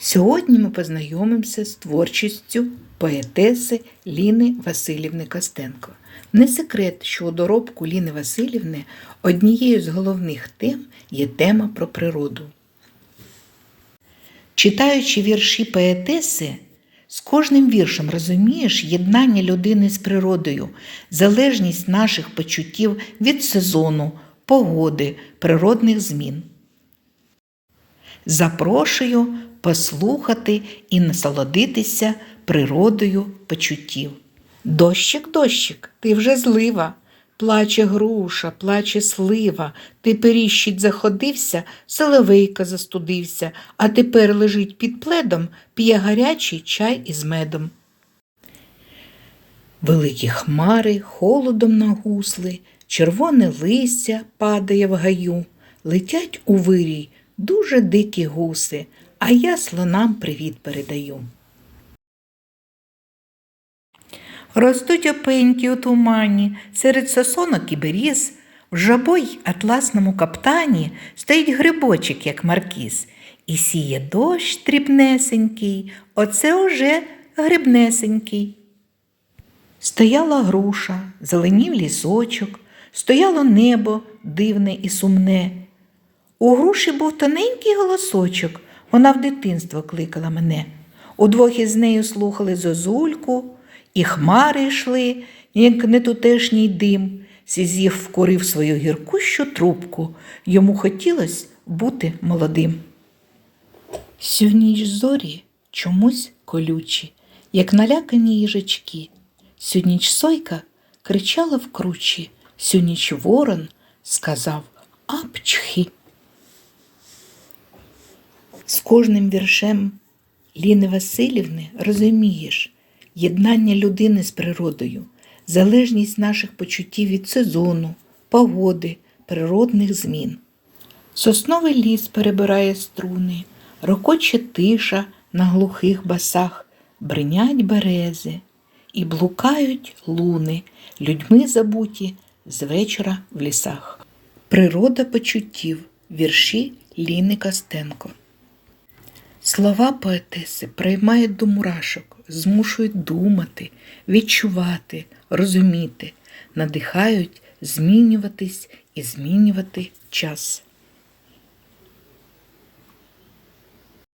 Сьогодні ми познайомимося з творчістю поетеси Ліни Васильівни Костенко. Не секрет, що у доробку Ліни Васильівни однією з головних тем є тема про природу. Читаючи вірші поетеси, з кожним віршем розумієш єднання людини з природою, залежність наших почуттів від сезону, погоди, природних змін. Запрошую послухати і насолодитися природою почуттів. Дощик, дощик, ти вже злива, плаче груша, плаче слива, ти періщить заходився, соловейка застудився, а тепер лежить під пледом, п'є гарячий чай із медом. Великі хмари холодом нагусли, червоне листя падає в гаю, летять у вирій дуже дикі гуси, а я слонам привіт передаю. Ростуть опеньки у тумані, серед сосонок і беріз, в жабой атласному каптані стоїть грибочок, як маркіз, і сіє дощ дрібнесенький, оце уже грибнесенький. Стояла груша, зеленів лісочок, стояло небо дивне і сумне. У груші був тоненький голосочок, вона в дитинство кликала мене. Удвох із нею слухали зозульку, і хмари йшли, як нетутешній дим. Сізів вкурив свою гіркущу трубку. Йому хотілося бути молодим. Сю ніч зорі чомусь колючі, як налякані їжачки. Сю ніч сойка кричала в кручі, сю ніч ворон сказав апчхи. З кожним віршем Ліни Васильівни розумієш єднання людини з природою, залежність наших почуттів від сезону, погоди, природних змін. Сосновий ліс перебирає струни, рокоче тиша на глухих басах, бринять берези і блукають луни, людьми забуті з вечора в лісах. Природа почуттів, вірші Ліни Костенко. Слова поетеси приймають до мурашок, змушують думати, відчувати, розуміти, надихають змінюватись і змінювати час.